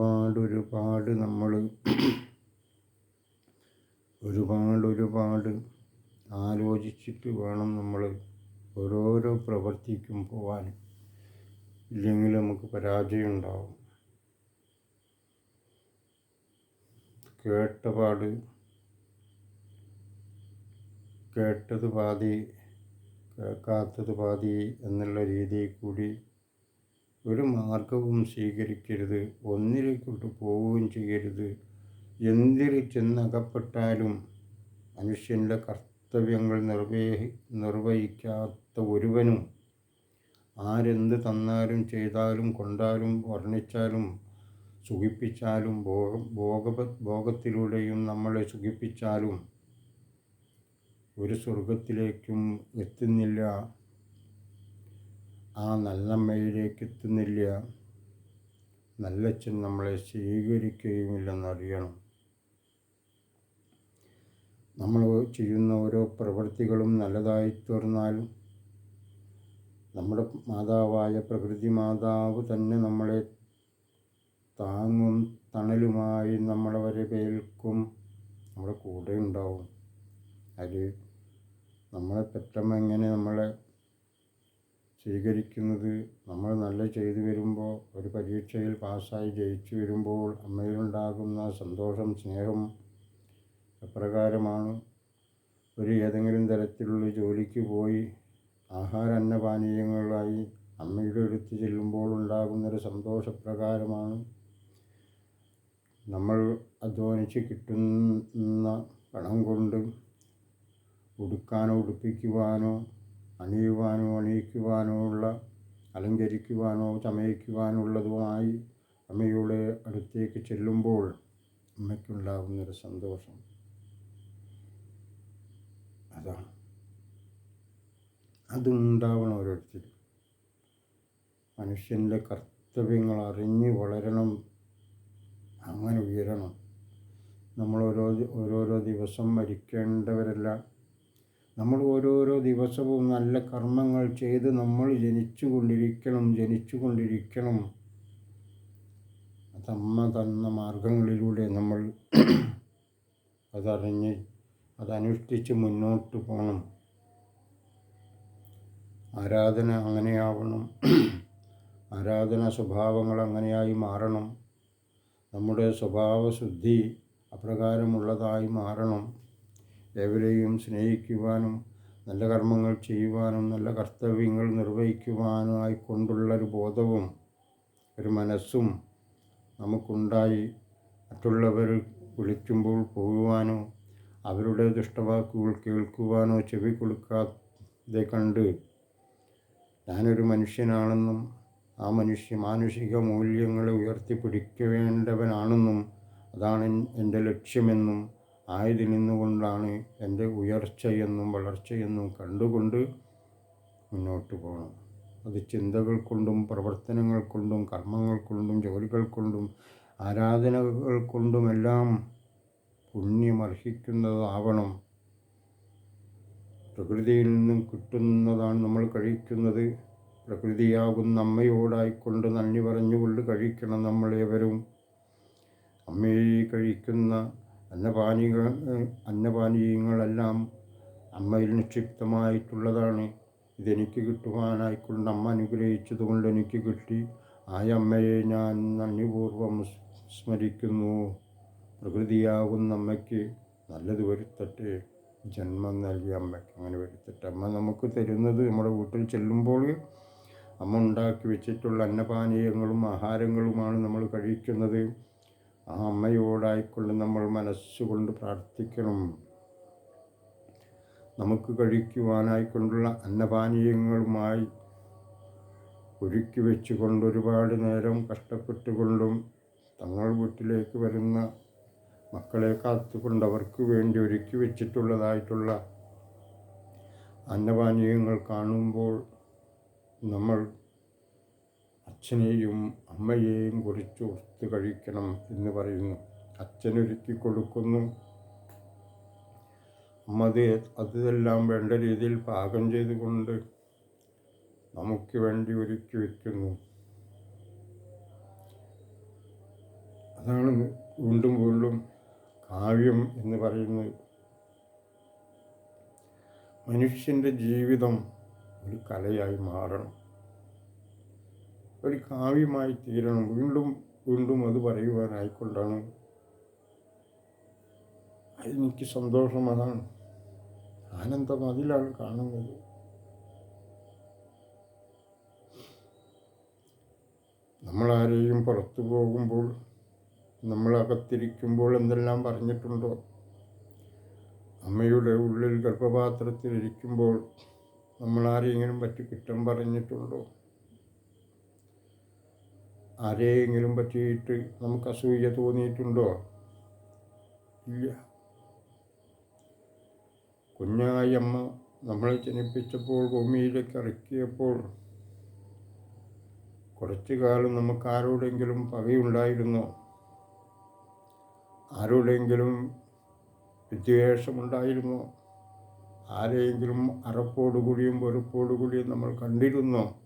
ഒരുപാട് ഒരുപാട് നമ്മൾ ഒരുപാട് ഒരുപാട് ആലോചിച്ചിട്ട് വേണം നമ്മൾ ഓരോരോ പ്രവർത്തിക്കും പോവാൻ ഇല്ലെങ്കിൽ നമുക്ക് പരാജയം ഉണ്ടാവും കേട്ടപാട് കേട്ടത് പാതി കേൾക്കാത്തത് പാതി എന്നുള്ള രീതിയിൽ കൂടി ഒരു മാർഗവും സ്വീകരിക്കരുത് ഒന്നിലേക്കോട്ട് പോവുകയും ചെയ്യരുത്. എന്തിൽ ചെന്നകപ്പെട്ടാലും മനുഷ്യന്റെ കർത്തവ്യങ്ങൾ നിർവഹി നിർവഹിക്കാത്ത ഒരുവനും ആരെന്ത് തന്നാലും ചെയ്താലും കൊണ്ടാലും വർണിച്ചാലും സുഖിപ്പിച്ചാലും ഭോഗ ഭോഗ ഭോഗത്തിലൂടെയും നമ്മളെ സുഖിപ്പിച്ചാലും ഒരു സ്വർഗത്തിലേക്കും എത്തുന്നില്ല. ആ നല്ലമ്മയിലേക്ക് എത്തുന്നില്ല. നല്ലച്ഛൻ നമ്മളെ സ്വീകരിക്കുകയുമില്ലെന്നറിയണം. നമ്മൾ ചെയ്യുന്ന ഓരോ പ്രവൃത്തികളും നല്ലതായി തീർന്നാലും നമ്മുടെ മാതാവായ പ്രകൃതി മാതാവ് തന്നെ നമ്മളെ താങ്ങും തണലുമായി നമ്മളെ വരവേൽക്കും നമ്മുടെ കൂടെ ഉണ്ടാവും. അത് നമ്മളെ പെറ്റമ്മ എങ്ങനെ നമ്മളെ സ്വീകരിക്കുന്നത് നമ്മൾ നല്ല ചെയ്തു വരുമ്പോൾ ഒരു പരീക്ഷയിൽ പാസ്സായി ജയിച്ചു വരുമ്പോൾ അമ്മയിലുണ്ടാകുന്ന സന്തോഷം സ്നേഹം എപ്രകാരമാണ്? ഒരു ഏതെങ്കിലും തരത്തിലുള്ള ജോലിക്ക് പോയി ആഹാര അന്നപാനീയങ്ങളായി അമ്മയുടെ അടുത്ത് ചെല്ലുമ്പോൾ ഉണ്ടാകുന്നൊരു സന്തോഷപ്രകാരമാണ്. നമ്മൾ അധ്വാനിച്ച് കിട്ടുന്ന പണം കൊണ്ട് ഉടുക്കാനോ ഉടുപ്പിക്കുവാനോ അണിയുവാനോ അണിയിക്കുവാനോ ഉള്ള അലങ്കരിക്കുവാനോ ചമയിക്കുവാനുള്ളതുമായി അമ്മയുടെ അടുത്തേക്ക് ചെല്ലുമ്പോൾ അമ്മയ്ക്കുണ്ടാകുന്നൊരു സന്തോഷം. അതാണ് അതുണ്ടാവണം ഓരോരുത്തരും. മനുഷ്യന്റെ കർത്തവ്യങ്ങൾ അറിഞ്ഞ് വളരണം. അങ്ങനെ ഉയരണം. നമ്മൾ ഓരോ ഓരോരോ ദിവസം മരിക്കേണ്ടവരല്ല നമ്മൾ ഓരോരോ ദിവസവും നല്ല കർമ്മങ്ങൾ ചെയ്ത് നമ്മൾ ജനിച്ചു കൊണ്ടിരിക്കണം ജനിച്ചു കൊണ്ടിരിക്കണം അതമ്മ തന്ന മാർഗങ്ങളിലൂടെ നമ്മൾ അതറിഞ്ഞ് അതനുഷ്ഠിച്ച് മുന്നോട്ട് പോകണം. ആരാധന അങ്ങനെയാവണം. ആരാധന സ്വഭാവങ്ങൾ അങ്ങനെയായി മാറണം. നമ്മുടെ സ്വഭാവശുദ്ധി അപ്രകാരമുള്ളതായി മാറണം. ഏവരെയും സ്നേഹിക്കുവാനും നല്ല കർമ്മങ്ങൾ ചെയ്യുവാനും നല്ല കർത്തവ്യങ്ങൾ നിർവഹിക്കുവാനുമായി കൊണ്ടുള്ളൊരു ബോധവും ഒരു മനസ്സും നമുക്കുണ്ടായി. മറ്റുള്ളവർ വിളിക്കുമ്പോൾ പോകുവാനോ അവരുടെ ദുഷ്ടവാക്കുകൾ കേൾക്കുവാനോ ചെവി കൊടുക്കാതെ കണ്ട് ഞാനൊരു മനുഷ്യനാണെന്നും ആ മനുഷ്യ മാനുഷിക മൂല്യങ്ങളെ ഉയർത്തിപ്പിടിക്കേണ്ടവനാണെന്നും അതാണ് എന്റെ ലക്ഷ്യമെന്നും ആയതിൽ നിന്നുകൊണ്ടാണ് എന്റെ ഉയർച്ചയെന്നും വളർച്ചയെന്നും കണ്ടുകൊണ്ട് മുന്നോട്ട് പോകണം. അത് ചിന്തകൾ കൊണ്ടും പ്രവർത്തനങ്ങൾ കൊണ്ടും കർമ്മങ്ങൾ കൊണ്ടും ജോലികൾ കൊണ്ടും ആരാധനകൾ കൊണ്ടുമെല്ലാം പുണ്യമർഹിക്കുന്നതാവണം. പ്രകൃതിയിൽ നിന്നും കിട്ടുന്നതാണ് നമ്മൾ കഴിക്കുന്നത്. പ്രകൃതിയാകുന്ന അമ്മയോടായിക്കൊണ്ട് നന്ദി പറഞ്ഞുകൊണ്ട് കഴിക്കണം നമ്മളേവരും. അമ്മയെ കഴിക്കുന്ന അന്നപാനീയ അന്നപാനീയങ്ങളെല്ലാം അമ്മയിൽ നിക്ഷിപ്തമായിട്ടുള്ളതാണ്. ഇതെനിക്ക് കിട്ടുവാനായിക്കൊണ്ട് അമ്മ അനുഗ്രഹിച്ചതുകൊണ്ട് എനിക്ക് കിട്ടി. ആ അമ്മയെ ഞാൻ നന്ദിപൂർവം സ്മരിക്കുന്നു. പ്രകൃതിയാകുന്ന അമ്മയ്ക്ക് നല്ലത് വരുത്തട്ടെ. ജന്മം നൽകിയ അമ്മയ്ക്ക് അങ്ങനെ വരുത്തട്ടെ. അമ്മ നമുക്ക് തരുന്നത് നമ്മുടെ വീട്ടിൽ ചെല്ലുമ്പോൾ അമ്മ ഉണ്ടാക്കി വെച്ചിട്ടുള്ള അന്നപാനീയങ്ങളും ആഹാരങ്ങളുമാണ് നമ്മൾ കഴിക്കുന്നത്. ആ അമ്മയോടായിക്കൊണ്ട് നമ്മൾ മനസ്സുകൊണ്ട് പ്രാർത്ഥിക്കണം. നമുക്ക് കഴിക്കുവാനായിക്കൊണ്ടുള്ള അന്നപാനീയങ്ങളുമായി ഒരുക്കി വെച്ചുകൊണ്ട് ഒരുപാട് നേരം കഷ്ടപ്പെട്ടുകൊണ്ടും തങ്ങൾ വീട്ടിലേക്ക് വരുന്ന മക്കളെ കാത്തുകൊണ്ട് അവർക്ക് വേണ്ടി ഒരുക്കി വെച്ചിട്ടുള്ളതായിട്ടുള്ള അന്നപാനീയങ്ങൾ കാണുമ്പോൾ നമ്മൾ അച്ഛനെയും അമ്മയെയും കുറിച്ച് ഓർത്ത് കഴിക്കണം എന്ന് പറയുന്നു. അച്ഛനൊരുക്കി കൊടുക്കുന്നു. അമ്മ അത് അതെല്ലാം വേണ്ട രീതിയിൽ പാകം ചെയ്തുകൊണ്ട് നമുക്ക് വേണ്ടി ഒരുക്കി വയ്ക്കുന്നു അതാണ് വീണ്ടും വീണ്ടും കാവ്യം എന്ന് പറയുന്നത്. മനുഷ്യന്റെ ജീവിതം ഒരു കലയായി മാറണം. ഒരു കാവ്യമായി തീരണം. വീണ്ടും വീണ്ടും അത് പറയുവാനായിക്കൊണ്ടാണ്. എനിക്ക് സന്തോഷം. അതാണ് ആനന്ദം അതിലാണ് കാണുന്നത്. നമ്മളാരെയും പുറത്തു പോകുമ്പോൾ നമ്മളകത്തിരിക്കുമ്പോൾ എന്തെല്ലാം പറഞ്ഞിട്ടുണ്ടോ? അമ്മയുടെ ഉള്ളിൽ ഗർഭപാത്രത്തിലിരിക്കുമ്പോൾ നമ്മളാരെങ്കിലും പറ്റി കുറ്റം പറഞ്ഞിട്ടുണ്ടോ? ആരെയെങ്കിലും പറ്റിയിട്ട് നമുക്ക് അസൂയ തോന്നിയിട്ടുണ്ടോ? ഇല്ല. കുഞ്ഞായി അമ്മ നമ്മളെ ജനിപ്പിച്ചപ്പോൾ ഭൂമിയിലേക്ക് ഇറക്കിയപ്പോൾ കുറച്ചു കാലം നമുക്ക് ആരോടെങ്കിലും പകയുണ്ടായിരുന്നോ ആരോടെങ്കിലും വിദ്വേഷമുണ്ടായിരുന്നോ? ആരെയെങ്കിലും അറപ്പോടുകൂടിയും വെറുപ്പോടുകൂടിയും നമ്മൾ കണ്ടിരുന്നോ?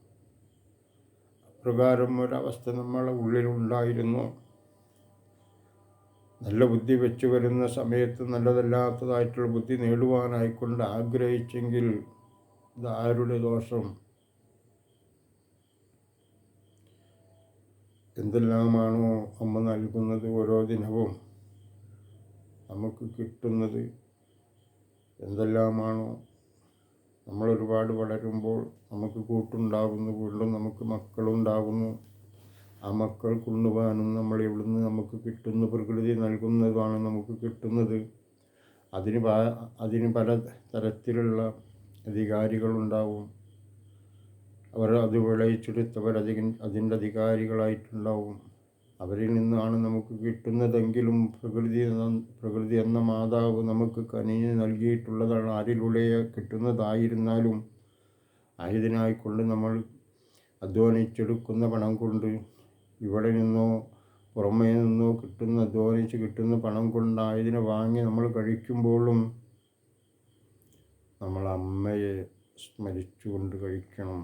അപ്രകാരം ഒരവസ്ഥ നമ്മളെ ഉള്ളിലുണ്ടായിരുന്നു. നല്ല ബുദ്ധി വെച്ചു വരുന്ന സമയത്ത് നല്ലതല്ലാത്തതായിട്ടുള്ള ബുദ്ധി നേടുവാനായിക്കൊണ്ട് ആഗ്രഹിച്ചെങ്കിൽ ഇത് ആരുടെ ദോഷം? എന്തെല്ലാമാണോ അമ്മ നൽകുന്നത് ഓരോ ദിനവും? നമുക്ക് കിട്ടുന്നത് എന്തെല്ലാമാണോ? നമ്മളൊരുപാട് വളരുമ്പോൾ നമുക്ക് കൂട്ടുണ്ടാകുന്നു വീട്ടിലും നമുക്ക് മക്കളുണ്ടാകുന്നു. ആ മക്കൾ കൊണ്ടുപോകാനും നമ്മൾ ഇവിടുന്ന് നമുക്ക് കിട്ടുന്ന പ്രകൃതി നൽകുന്നതാണ് നമുക്ക് കിട്ടുന്നത്. അതിന് പ- അതിന് പല തരത്തിലുള്ള അധികാരികളുണ്ടാവും. അവർ അത് വിളയിച്ചെടുത്തവർ അധികം അതിന്റെ അധികാരികളായിട്ടുണ്ടാവും. അവരിൽ നിന്നാണ് നമുക്ക് കിട്ടുന്നതെങ്കിലും പ്രകൃതി പ്രകൃതി എന്ന മാതാവ് നമുക്ക് കനിഞ്ഞ് നൽകിയിട്ടുള്ളതാണ്. ആരിലൂടെ കിട്ടുന്നതായിരുന്നാലും ആയതിനായിക്കൊണ്ട് നമ്മൾ അധ്വാനിച്ചെടുക്കുന്ന പണം കൊണ്ട് ഇവിടെ നിന്നോ പുറമേ നിന്നോ കിട്ടുന്ന അധ്വാനിച്ച് കിട്ടുന്ന പണം കൊണ്ട് കൊണ്ടായതിനെ വാങ്ങി നമ്മൾ കഴിക്കുമ്പോഴും നമ്മൾ അമ്മയെ സ്മരിച്ചുകൊണ്ട് കഴിക്കണം.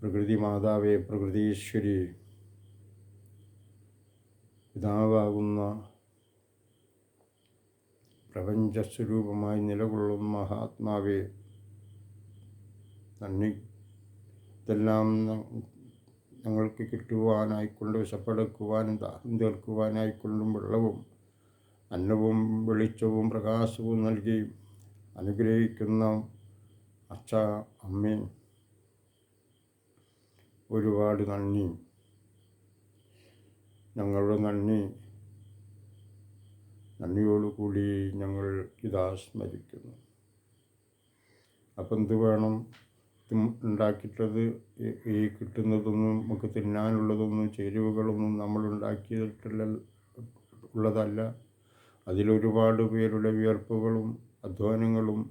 പ്രകൃതി മാതാവേ പ്രകൃതീശ്വരി പിതാവാകുന്ന പ്രപഞ്ചസ്വരൂപമായി നിലകൊള്ളുന്ന മഹാത്മാവേ നന്ദി. ഇതെല്ലാം ഞങ്ങൾക്ക് കിട്ടുവാനായിക്കൊണ്ട് വിശപ്പെടുക്കുവാനും ദാഹം തീർക്കുവാനായിക്കൊണ്ടും വെള്ളവും അന്നവും വെളിച്ചവും പ്രകാശവും നൽകി അനുഗ്രഹിക്കുന്ന അച്ഛ അമ്മേ. ഒരുപാട് നന്ദി. ഞങ്ങളുടെ നന്ദി. നന്ദിയോടുകൂടി ഞങ്ങൾ ഇതാ സ്മരിക്കുന്നു. അപ്പം എന്ത് വേണം? ഉണ്ടാക്കിയിട്ടത് ഈ- കിട്ടുന്നതൊന്നും നമുക്ക് തിന്നാനുള്ളതൊന്നും ചേരുവകളൊന്നും നമ്മൾ ഉണ്ടാക്കിയിട്ടുള്ള ഉള്ളതല്ല. അതിലൊരുപാട് പേരുടെ വിയർപ്പുകളും അധ്വാനങ്ങളും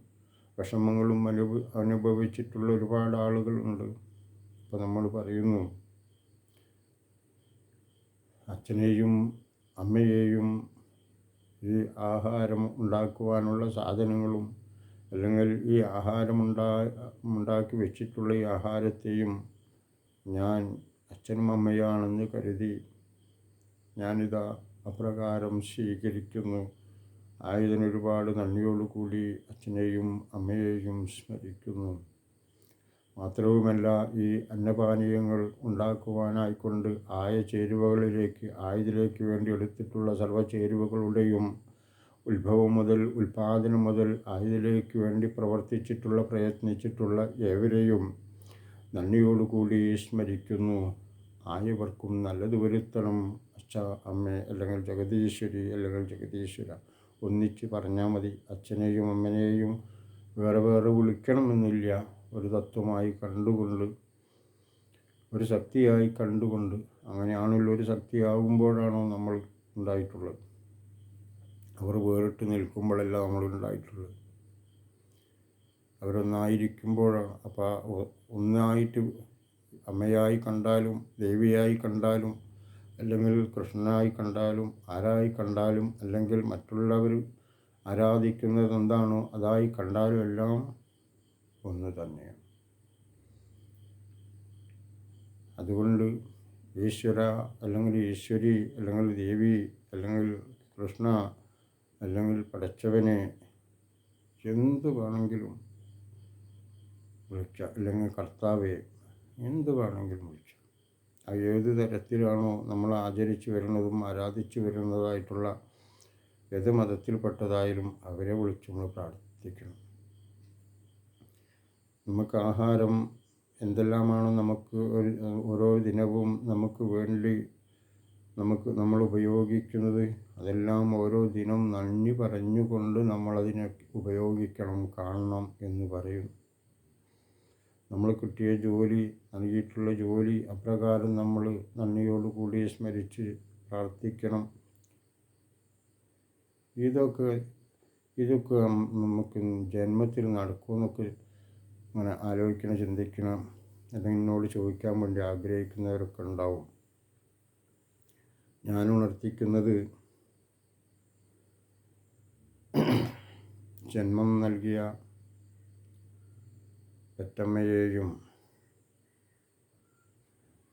വിഷമങ്ങളും അനുഭ അനുഭവിച്ചിട്ടുള്ള ഒരുപാട് ആളുകളുണ്ട്. അപ്പോൾ നമ്മൾ പറയുന്നു അച്ഛനെയും അമ്മയെയും ഈ ആഹാരം ഉണ്ടാക്കുവാനുള്ള സാധനങ്ങളും അല്ലെങ്കിൽ ഈ ആഹാരമുണ്ടാ ഉണ്ടാക്കി വെച്ചിട്ടുള്ള ഈ ആഹാരത്തെയും ഞാൻ അച്ഛനും അമ്മയാണെന്ന് കരുതി ഞാനിതാ അപ്രകാരം സ്വീകരിക്കുന്നു. ആയതിന് ഒരുപാട് നന്ദിയോടുകൂടി അച്ഛനെയും അമ്മയെയും സ്മരിക്കുന്നു. മാത്രവുമല്ല ഈ അന്നപാനീയങ്ങൾ ഉണ്ടാക്കുവാനായിക്കൊണ്ട് ആയ ചേരുവകളിലേക്ക് ആയതിലേക്ക് വേണ്ടി എടുത്തിട്ടുള്ള സർവ ചേരുവകളുടെയും ഉത്ഭവം മുതൽ ഉൽപാദനം മുതൽ അതിലേക്ക് വേണ്ടി പ്രവർത്തിച്ചിട്ടുള്ള പ്രയത്നിച്ചിട്ടുള്ള ഏവരെയും നന്ദിയോടുകൂടി സ്മരിക്കുന്നു. ആയവർക്കും നല്ലത് വരുത്തണം. അച്ഛ അമ്മ അല്ലെങ്കിൽ ജഗതീശ്വരി അല്ലെങ്കിൽ ജഗതീശ്വര ഒന്നിച്ച് പറഞ്ഞാൽ മതി. അച്ഛനെയും അമ്മനെയും വേറെ വേറെ വിളിക്കണമെന്നില്ല. ഒരു തത്വമായി കണ്ടുകൊണ്ട് ഒരു ശക്തിയായി കണ്ടുകൊണ്ട് അങ്ങനെയാണല്ലോ ഒരു ശക്തിയാകുമ്പോഴാണോ നമ്മൾ ഉണ്ടായിട്ടുള്ളത്. അവർ വേറിട്ട് നിൽക്കുമ്പോഴല്ല നമ്മളുണ്ടായിട്ടുള്ളത് അവരൊന്നായിരിക്കുമ്പോഴാണ് അപ്പോൾ ഒന്നായിട്ട് അമ്മയായി കണ്ടാലും ദേവിയായി കണ്ടാലും അല്ലെങ്കിൽ കൃഷ്ണനായി കണ്ടാലും ആരായി കണ്ടാലും അല്ലെങ്കിൽ മറ്റുള്ളവർ ആരാധിക്കുന്നത് എന്താണോ അതായി കണ്ടാലും എല്ലാം ഒന്ന് തന്നെയാണ്. അതുകൊണ്ട് ഈശ്വര അല്ലെങ്കിൽ ഈശ്വരി അല്ലെങ്കിൽ ദേവി അല്ലെങ്കിൽ കൃഷ്ണ അല്ലെങ്കിൽ പടച്ചവനെ എന്തു വേണമെങ്കിലും വിളിച്ച അല്ലെങ്കിൽ കർത്താവെ എന്ത് വേണമെങ്കിലും വിളിച്ച അത് ഏത് തരത്തിലാണോ നമ്മൾ ആചരിച്ചു വരുന്നതും ആരാധിച്ചു വരുന്നതായിട്ടുള്ള ഏത് മതത്തിൽപ്പെട്ടതായാലും അവരെ വിളിച്ച് നമ്മൾ പ്രാർത്ഥിക്കണം. നമുക്ക് ആഹാരം എന്തെല്ലാമാണ് നമുക്ക് ഒരു ഓരോ ദിനവും നമുക്ക് വേണ്ടി നമുക്ക് നമ്മൾ ഉപയോഗിക്കുന്നത് അതെല്ലാം ഓരോ ദിനം നന്ദി പറഞ്ഞുകൊണ്ട് നമ്മളതിനെ ഉപയോഗിക്കണം കാണണം എന്ന് പറയും. നമ്മൾ കിട്ടിയ ജോലി നൽകിയിട്ടുള്ള ജോലി അപ്രകാരം നമ്മൾ നന്ദിയോടുകൂടി സ്മരിച്ച് പ്രാർത്ഥിക്കണം. ഇതൊക്കെ ഇതൊക്കെ നമുക്ക് ജന്മത്തിൽ നടക്കുമെന്നൊക്കെ അങ്ങനെ ആലോചിക്കണം ചിന്തിക്കണം. അല്ലെങ്കിൽ എന്നോട് ചോദിക്കാൻ വേണ്ടി ആഗ്രഹിക്കുന്നവരൊക്കെ ഉണ്ടാവും. ഞാൻ ഉണർത്തിക്കുന്നത് ജന്മം നൽകിയ പെറ്റമ്മയെയും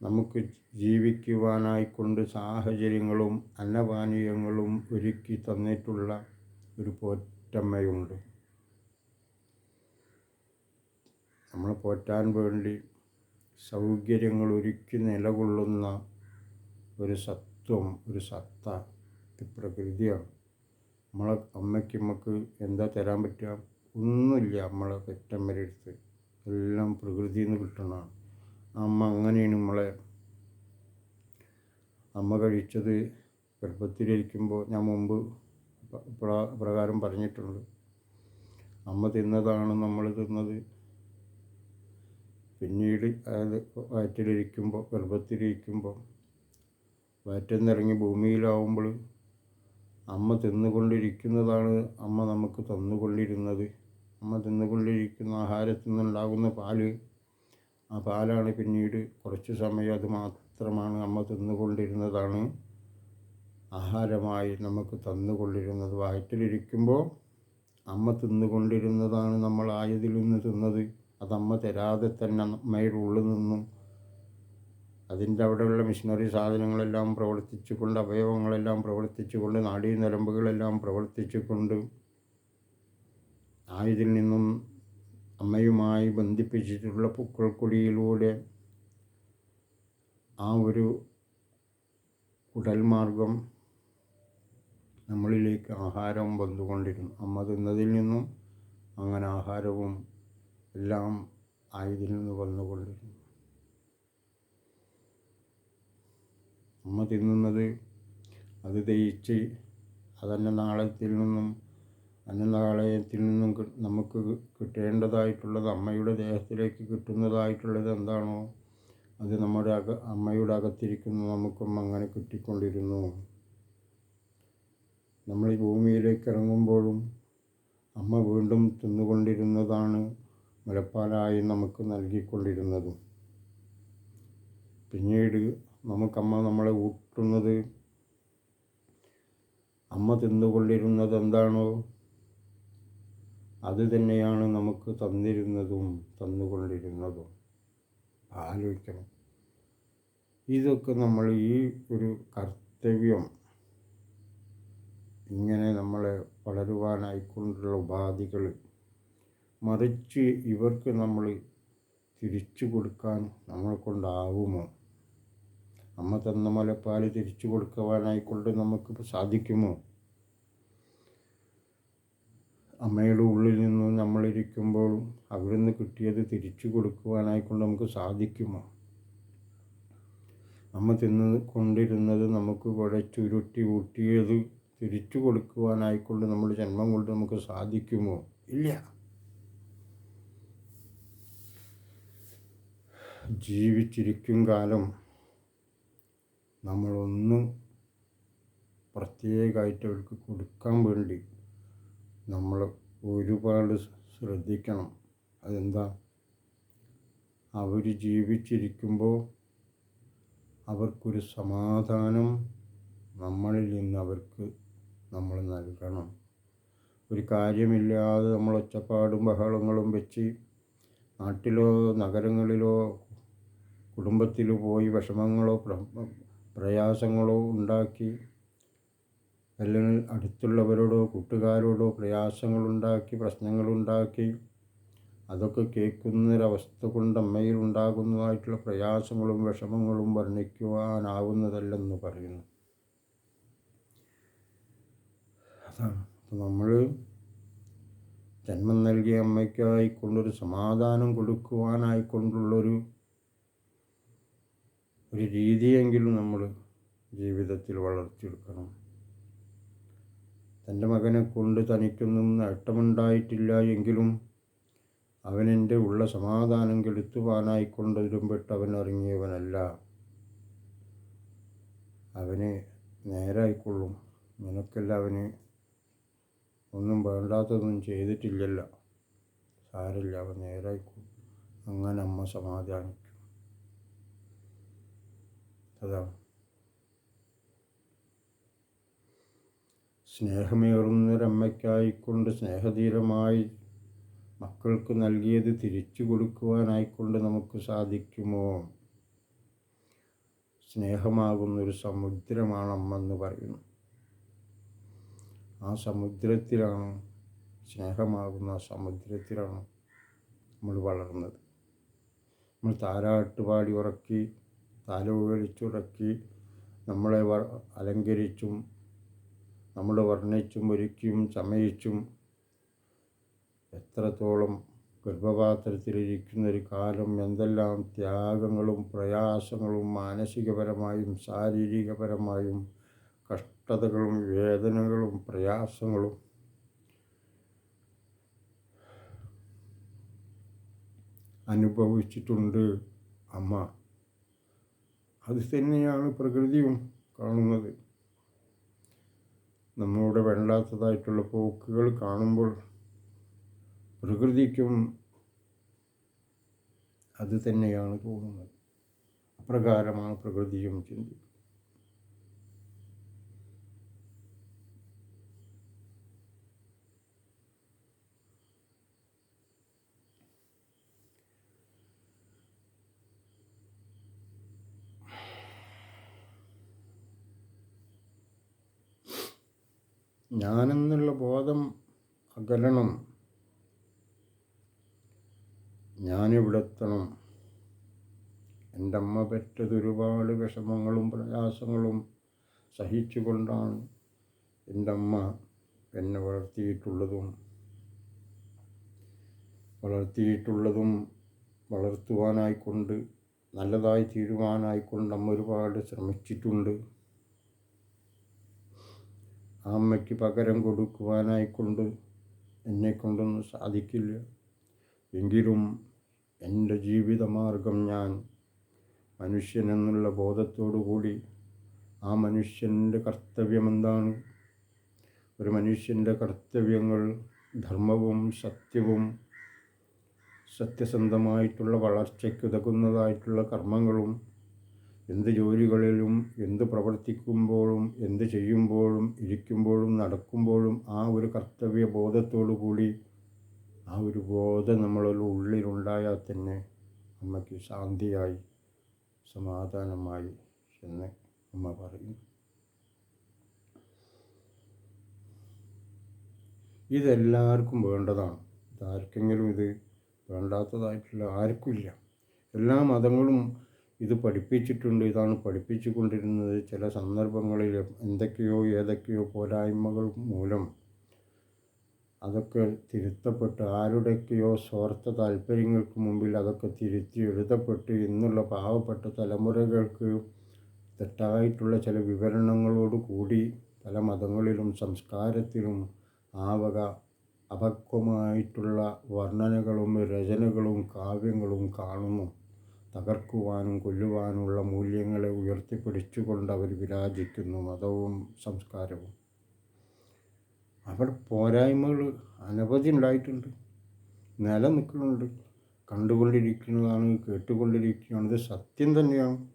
നമുക്ക് ജീവിക്കുവാനായിക്കൊണ്ട് സാഹചര്യങ്ങളും അന്നപാനീയങ്ങളും ഒരുക്കി തന്നിട്ടുള്ള ഒരു പോറ്റമ്മയുണ്ട്. നമ്മൾ പോറ്റാൻ വേണ്ടി സൗകര്യങ്ങൾ ഒരുക്കി നിലകൊള്ളുന്ന ഒരു സത്വം ഒരു സത്ത പ്രകൃതിയാണ്. നമ്മളെ അമ്മയ്ക്ക് നമുക്ക് എന്താ തരാൻ പറ്റുക? ഒന്നുമില്ല നമ്മളെ പെറ്റമ്മയുടെ അടുത്ത് എല്ലാം പ്രകൃതിയിൽ നിന്ന് കിട്ടുന്നതാണ്. അമ്മ അങ്ങനെയാണ് നമ്മളെ അമ്മ കഴിച്ചത് ഗർഭത്തിലിരിക്കുമ്പോൾ ഞാൻ മുമ്പ് പ്ര- പ്രകാരം പറഞ്ഞിട്ടുണ്ട്. അമ്മ തിന്നതാണ് നമ്മൾ തിന്നത്. പിന്നീട് അതായത് വയറ്റിലിരിക്കുമ്പോൾ ഗർഭത്തിലിരിക്കുമ്പോൾ വയറ്റിൽ നിന്നിറങ്ങി ഭൂമിയിലാവുമ്പോൾ അമ്മ തിന്നുകൊണ്ടിരിക്കുന്നതാണ് അമ്മ നമുക്ക് തന്നുകൊണ്ടിരുന്നത്. അമ്മ തിന്നുകൊണ്ടിരിക്കുന്ന ആഹാരത്തിൽ നിന്നുണ്ടാകുന്ന പാൽ ആ പാലാണ് പിന്നീട് കുറച്ച് സമയം അത് മാത്രമാണ് അമ്മ തിന്നുകൊണ്ടിരുന്നതാണ് ആഹാരമായി നമുക്ക് തന്നുകൊണ്ടിരുന്നത്. വയറ്റിലിരിക്കുമ്പോൾ അമ്മ തിന്നുകൊണ്ടിരുന്നതാണ് നമ്മൾ ആയതിൽ നിന്ന് തിന്നത്. അതമ്മ തരാതെ തന്നെ അമ്മയുടെ ഉള്ളിൽ നിന്നും അതിന്റെ അവിടെയുള്ള മിഷനറി സാധനങ്ങളെല്ലാം പ്രവർത്തിച്ചുകൊണ്ട് അവയവങ്ങളെല്ലാം പ്രവർത്തിച്ചുകൊണ്ട് നാടീ നരമ്പുകളെല്ലാം പ്രവർത്തിച്ചുകൊണ്ട് ആയതിൽ നിന്നും അമ്മയുമായി ബന്ധിപ്പിച്ചിട്ടുള്ള പൂക്കൾക്കുടിയിലൂടെ ആ ഒരു കുടൽമാർഗം നമ്മളിലേക്ക് ആഹാരം വന്നുകൊണ്ടിരുന്നു. അമ്മ തിന്നതിൽ നിന്നും അങ്ങനെ ആഹാരവും എല്ലാം ആയതിൽ നിന്ന് വന്നുകൊണ്ടിരുന്നു. അമ്മ തിന്നുന്നത് അത് ദഹിച്ച് അതന്നെ നാളത്തിൽ നിന്നും അന്നനാളയത്തിൽ നിന്നും നമുക്ക് കിട്ടേണ്ടതായിട്ടുള്ളത് അമ്മയുടെ ദേഹത്തിലേക്ക് കിട്ടുന്നതായിട്ടുള്ളത് എന്താണോ അത് നമ്മുടെ അക അമ്മയുടെ അകത്തിരിക്കുന്ന. നമുക്കും അങ്ങനെ കിട്ടിക്കൊണ്ടിരുന്നു. നമ്മൾ ഈ ഭൂമിയിലേക്ക് ഇറങ്ങുമ്പോഴും അമ്മ വീണ്ടും തിന്നുകൊണ്ടിരുന്നതാണ് മുലപ്പാലായി നമുക്ക് നൽകിക്കൊണ്ടിരുന്നതും. പിന്നീട് നമുക്കമ്മ നമ്മളെ ഊട്ടുന്നത് അമ്മ തിന്നുകൊണ്ടിരുന്നത് എന്താണോ അത് തന്നെയാണ് നമുക്ക് തന്നിരുന്നതും തന്നുകൊണ്ടിരുന്നതും. ആലോചിക്കണം. ഇതൊക്കെ നമ്മൾ ഈ ഒരു കർത്തവ്യം ഇങ്ങനെ നമ്മളെ വളരുവാനായിക്കൊണ്ടുള്ള ഉപാധികൾ മറിച്ച് ഇവർക്ക് നമ്മൾ തിരിച്ചു കൊടുക്കാൻ നമ്മളെ കൊണ്ടാവുമോ? അമ്മ തന്ന മുലപ്പാൽ തിരിച്ചു കൊടുക്കുവാനായിക്കൊണ്ട് നമുക്ക് സാധിക്കുമോ? അമ്മയുടെ ഉള്ളിൽ നിന്ന് നമ്മളിരിക്കുമ്പോഴും അവിടുന്ന് കിട്ടിയത് തിരിച്ചു കൊടുക്കുവാനായിക്കൊണ്ട് നമുക്ക് സാധിക്കുമോ? അമ്മ തിന്ന് കൊണ്ടിരുന്നത് നമുക്ക് കുഴച്ചുരുട്ടി ഊട്ടിയത് തിരിച്ചു കൊടുക്കുവാനായിക്കൊണ്ട് നമ്മുടെ ജന്മം കൊണ്ട് നമുക്ക് സാധിക്കുമോ? ഇല്ല. ജീവിച്ചിരിക്കും കാലം നമ്മളൊന്നും പ്രത്യേകമായിട്ട് അവർക്ക് കൊടുക്കാൻ വേണ്ടി നമ്മൾ ഒരുപാട് ശ്രദ്ധിക്കണം. അതെന്താ? അവർ ജീവിച്ചിരിക്കുമ്പോൾ അവർക്കൊരു സമാധാനം നമ്മളിൽ നിന്ന് അവർക്ക് നമ്മൾ നൽകണം. ഒരു കാര്യമില്ലാതെ നമ്മൾ ഒച്ചപ്പാടും ബഹളങ്ങളും വെച്ച് നാട്ടിലോ നഗരങ്ങളിലോ കുടുംബത്തിലോ പോയി വിഷമങ്ങളോ പ്രയാസങ്ങളോ ഉണ്ടാക്കി അല്ലെങ്കിൽ അടുത്തുള്ളവരോടോ കൂട്ടുകാരോടോ പ്രയാസങ്ങളുണ്ടാക്കി പ്രശ്നങ്ങളുണ്ടാക്കി അതൊക്കെ കേൾക്കുന്നൊരവസ്ഥ കൊണ്ട് അമ്മയിൽ ഉണ്ടാകുന്നതായിട്ടുള്ള പ്രയാസങ്ങളും വിഷമങ്ങളും വർണിക്കുവാനാവുന്നതല്ലെന്ന് പറയുന്നു. അതാണ്. അപ്പം നമ്മൾ ജന്മം നൽകിയ അമ്മയ്ക്കായിക്കൊണ്ടൊരു സമാധാനം കൊടുക്കുവാനായിക്കൊണ്ടുള്ളൊരു ഒരു രീതിയെങ്കിലും നമ്മൾ ജീവിതത്തിൽ വളർത്തിയെടുക്കണം. തന്റെ മകനെ കൊണ്ട് തനിക്കൊന്നും നേട്ടമുണ്ടായിട്ടില്ല എങ്കിലും അവനെന്റെ ഉള്ള സമാധാനം കെടുത്തുവാനായിക്കൊണ്ടതിരുമ്പിട്ട് അവൻ ഇറങ്ങിയവനല്ല അവന് നേരായിക്കൊള്ളും. നിനക്കല്ല അവന് ഒന്നും വേണ്ടാത്തതൊന്നും ചെയ്തിട്ടില്ലല്ലോ. സാരല്ല അവൻ നേരായിക്കൊള്ളും അങ്ങനെ അമ്മ സമാധാനിക്കും. അതാണ്. സ്നേഹമേറുന്നൊരമ്മയ്ക്കായിക്കൊണ്ട് സ്നേഹധീരമായി മക്കൾക്ക് നൽകിയത് തിരിച്ചു കൊടുക്കുവാനായിക്കൊണ്ട് നമുക്ക് സാധിക്കുമോ? സ്നേഹമാകുന്നൊരു സമുദ്രമാണ് അമ്മ എന്ന് പറയുന്നു. ആ സമുദ്രത്തിലാണ് സ്നേഹമാകുന്ന സമുദ്രത്തിലാണ് നമ്മൾ വളർന്നത്. നമ്മൾ താരാട്ട് പാടി ഉറക്കി താലോലിച്ചുറക്കി നമ്മളെ അലങ്കരിച്ചും നമ്മൾ വർണിച്ചും ഒരുക്കിയും ചമയിച്ചും എത്രത്തോളം ഗർഭപാത്രത്തിലിരിക്കുന്ന ഒരു കാലം എന്തെല്ലാം ത്യാഗങ്ങളും പ്രയാസങ്ങളും മാനസികപരമായും ശാരീരികപരമായും കഷ്ടതകളും വേദനകളും പ്രയാസങ്ങളും അനുഭവിച്ചിട്ടുണ്ട് അമ്മ. അത് തന്നെയാണ് പ്രകൃതിയും കാണുന്നത്. നമ്മളുടെ വേണ്ടാത്തതായിട്ടുള്ള പോക്കുകൾ കാണുമ്പോൾ പ്രകൃതിക്കും അത് തന്നെയാണ് തോന്നുന്നത്. അപ്രകാരമാണ് പ്രകൃതിയും ചിന്തിക്കുന്നത്. ഞാനെന്നുള്ള ബോധം അകലണം. ഞാനിവിടെത്തണം. എന്റെ അമ്മ പെറ്റത് ഒരുപാട് വിഷമങ്ങളും പ്രയാസങ്ങളും സഹിച്ചുകൊണ്ടാണ് എന്റെ അമ്മ എന്നെ വളർത്തിയിട്ടുള്ളതും വളർത്തിയിട്ടുള്ളതും വളർത്തുവാനായിക്കൊണ്ട് നല്ലതായി തീരുവാനായിക്കൊണ്ട് അമ്മ ഒരുപാട് ശ്രമിച്ചിട്ടുണ്ട്. ആ അമ്മയ്ക്ക് പകരം കൊടുക്കുവാനായിക്കൊണ്ട് എന്നെക്കൊണ്ടൊന്നും സാധിക്കില്ല. എങ്കിലും എന്റെ ജീവിതമാർഗം ഞാൻ മനുഷ്യനെന്നുള്ള ബോധത്തോടു കൂടി ആ മനുഷ്യന്റെ കർത്തവ്യം എന്താണ്? ഒരു മനുഷ്യന്റെ കർത്തവ്യങ്ങൾ ധർമ്മവും സത്യവും സത്യസന്ധമായിട്ടുള്ള വളർച്ചയ്ക്കുതകുന്നതായിട്ടുള്ള കർമ്മങ്ങളും എന്ത് ജോലികളിലും എന്ത് പ്രവർത്തിക്കുമ്പോഴും എന്ത് ചെയ്യുമ്പോഴും ഇരിക്കുമ്പോഴും നടക്കുമ്പോഴും ആ ഒരു കർത്തവ്യ ബോധത്തോടു കൂടി ആ ഒരു ബോധം നമ്മളൊരു ഉള്ളിലുണ്ടായാൽ തന്നെ അമ്മയ്ക്ക് ശാന്തിയായി സമാധാനമായി എന്ന് അമ്മ പറയും. ഇതെല്ലാവർക്കും വേണ്ടതാണ്. ഇതാർക്കെങ്കിലും ഇത് വേണ്ടാത്തതായിട്ടുള്ള ആർക്കുമില്ല എല്ലാ മതങ്ങളും ഇത് പഠിപ്പിച്ചിട്ടുണ്ട് ഇതാണ് പഠിപ്പിച്ചു കൊണ്ടിരുന്നത് ചില സന്ദർഭങ്ങളിൽ എന്തൊക്കെയോ ഏതൊക്കെയോ പോരായ്മകൾ മൂലം അതൊക്കെ തിരുത്തപ്പെട്ട് ആരുടെയൊക്കെയോ സ്വാർത്ഥ താല്പര്യങ്ങൾക്ക് മുമ്പിൽ അതൊക്കെ തിരുത്തി എഴുതപ്പെട്ട് ഇന്നുള്ള പാവപ്പെട്ട തലമുറകൾക്ക് തെറ്റായിട്ടുള്ള ചില വിവരണങ്ങളോട് കൂടി പല മതങ്ങളിലും സംസ്കാരത്തിലും ആവക അപക്വമായിട്ടുള്ള വർണനകളും രചനകളും കാവ്യങ്ങളും കാണുന്നു. തകർക്കുവാനും കൊല്ലുവാനുമുള്ള മൂല്യങ്ങളെ ഉയർത്തിപ്പിടിച്ചുകൊണ്ട് അവർ വിരാജിക്കുന്നു മതവും സംസ്കാരവും. അവിടെ പോരായ്മകൾ അനവധി ഉണ്ടായിട്ടുണ്ട്. നിലനിൽക്കുന്നുണ്ട്. കണ്ടുകൊണ്ടിരിക്കുന്നതാണ് കേട്ടുകൊണ്ടിരിക്കുകയാണ് ഇത് സത്യം തന്നെയാണ്.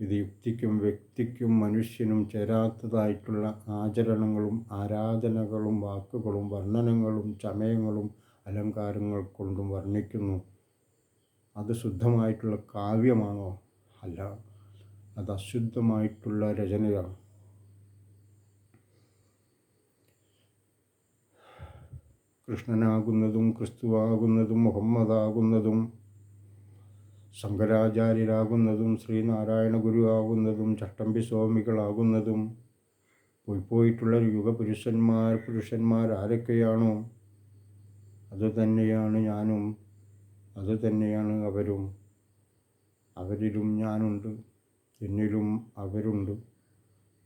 ഇത് യുക്തിക്കും വ്യക്തിക്കും മനുഷ്യനും ചേരാത്തതായിട്ടുള്ള ആചരണങ്ങളും ആരാധനകളും വാക്കുകളും വർണനങ്ങളും ചമയങ്ങളും അലങ്കാരങ്ങൾ കൊണ്ടും വർണിക്കുന്നു. അത് ശുദ്ധമായിട്ടുള്ള കാവ്യമാണോ? അല്ല. അത് അശുദ്ധമായിട്ടുള്ള രചനയാണ്. കൃഷ്ണനാകുന്നതും ക്രിസ്തുവാകുന്നതും മുഹമ്മദാകുന്നതും ശങ്കരാചാര്യരാകുന്നതും ശ്രീനാരായണ ഗുരു ആകുന്നതും ചട്ടമ്പി സ്വാമികളാകുന്നതും പോയിപ്പോയിട്ടുള്ള യുഗപുരുഷന്മാർ പുരുഷന്മാർ ആരൊക്കെയാണോ? അതുതന്നെയാണ് ഞാനും അത് തന്നെയാണ് അവരും. അവരിലും ഞാനുണ്ട്. എന്നിലും അവരുണ്ട്.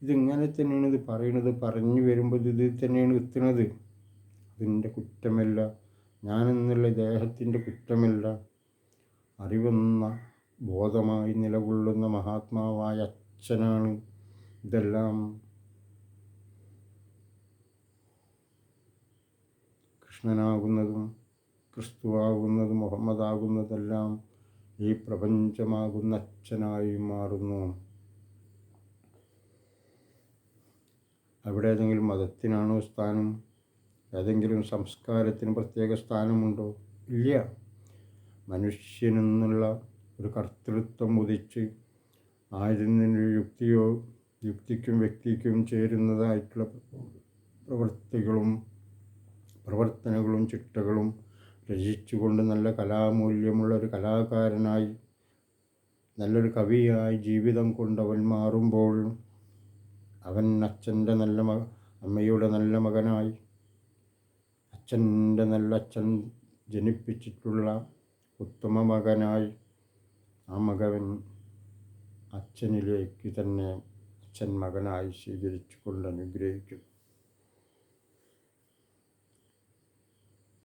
ഇതിങ്ങനെ തന്നെയാണ് ഇത് പറയുന്നത്. പറഞ്ഞു വരുമ്പോൾ ഇത് തന്നെയാണ് എത്തുന്നത്. അതിന്റെ കുറ്റമല്ല. ഞാനെന്നുള്ള ദേഹത്തിന്റെ കുറ്റമല്ല. അറിവെന്ന ബോധമായി നിലകൊള്ളുന്ന മഹാത്മാവായ അച്ഛനാണ് ഇതെല്ലാം. കൃഷ്ണനാകുന്നതും ക്രിസ്തുവാകുന്നതും മുഹമ്മദാകുന്നതെല്ലാം ഈ പ്രപഞ്ചമാകുന്ന അച്ഛനായി മാറുന്നു. അവിടെ ഏതെങ്കിലും മതത്തിനാണോ സ്ഥാനം? ഏതെങ്കിലും സംസ്കാരത്തിന് പ്രത്യേക സ്ഥാനമുണ്ടോ? ഇല്ല. മനുഷ്യനെന്നുള്ള ഒരു കർത്തൃത്വം ഉദിച്ച് ആയിരുന്നതിന് യുക്തിയോ യുക്തിക്കും വ്യക്തിക്കും ചേരുന്നതായിട്ടുള്ള പ്രവൃത്തികളും പ്രവർത്തനങ്ങളും ചിട്ടകളും രചിച്ചുകൊണ്ട് നല്ല കലാമൂല്യമുള്ള ഒരു കലാകാരനായി നല്ലൊരു കവിയായി ജീവിതം കൊണ്ടവൻ മാറുമ്പോൾ അവൻ അച്ഛന്റെ നല്ല മ അമ്മയുടെ നല്ല മകനായി. അച്ഛന്റെ നല്ല അച്ഛൻ ജനിപ്പിച്ചിട്ടുള്ള ഉത്തമ മകനായി. ആ മകൻ അച്ഛനിലേക്ക് തന്നെ അച്ഛൻ മകനായി സ്വീകരിച്ചു കൊണ്ട് അനുഗ്രഹിക്കും.